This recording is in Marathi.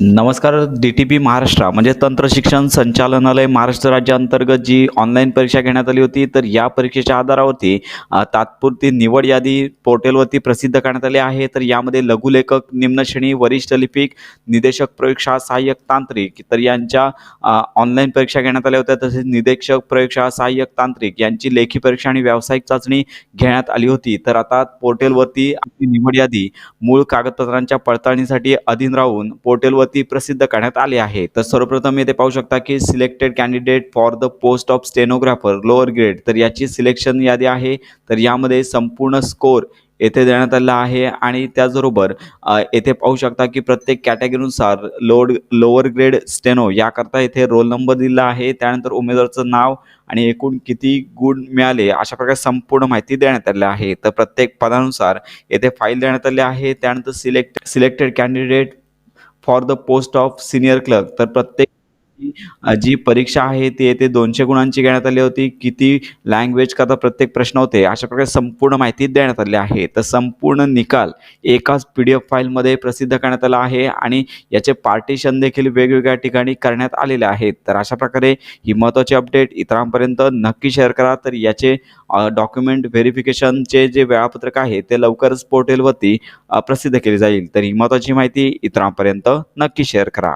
नमस्कार डी टी पी महाराष्ट्र. म्हणजे तंत्र शिक्षण संचालनालय महाराष्ट्र राज्याअंतर्गत जी ऑनलाईन परीक्षा घेण्यात आली होती तर या परीक्षेच्या आधारावरती तात्पुरती निवड यादी पोर्टलवरती प्रसिद्ध करण्यात आली आहे. तर यामध्ये लघुलेखक निम्नश्रेणी वरिष्ठ लिपिक निदेशक प्रयोगशाळा सहाय्यक तांत्रिक. तर यांच्या ऑनलाईन परीक्षा घेण्यात आल्या होत्या. तसेच निदेशक प्रयोगशाळा सहाय्यक तांत्रिक यांची लेखी परीक्षा आणि व्यावसायिक चाचणी घेण्यात आली होती. तर आता पोर्टलवरती निवड यादी मूळ कागदपत्रांच्या पडताळणीसाठी अधीन राहून ती प्रसिद्ध करण्यात आली आहे. तर सर्वप्रथम येथे पाहू शकता की selected candidate for the post of stenographer lower grade तर याची सिलेक्शन यादी आहे. तर यामध्ये संपूर्ण स्कोर येथे देण्यात आलेला आहे. आणि त्याचबरोबर येथे पाहू शकता की प्रत्येक कॅटेगरीनुसार लोड लोअर ग्रेड स्टेनो याकरता येथे रोल नंबर दिला आहे. त्यानंतर उमेदवाराचं नाव आणि एकूण किती गुण मिळाले अशा प्रकारे संपूर्ण माहिती देण्यात आली आहे. तर प्रत्येक पदानुसार येथे फाईल देण्यात आली आहे. त्यानंतर select selected candidate for the post of senior clerk तर प्रत्येक अ, जी परीक्षा आहे ती येथे दोनशे गुणांची घेण्यात आली होती. किती लँग्वेज करता प्रत्येक प्रश्न होते अशा प्रकारे संपूर्ण माहिती देण्यात आली आहे. तर संपूर्ण निकाल एकाच पी डी एफ फाईलमध्ये प्रसिद्ध करण्यात आला आहे आणि याचे पार्टिशन देखील वेगवेगळ्या ठिकाणी करण्यात आलेले आहेत. तर अशा प्रकारे ही महत्त्वाची अपडेट इतरांपर्यंत नक्की शेअर करा. तर याचे डॉक्युमेंट व्हेरिफिकेशनचे जे वेळापत्रक आहे ते लवकरच पोर्टलवरती प्रसिद्ध केले जाईल. तर ही महत्त्वाची माहिती इतरांपर्यंत नक्की शेअर करा.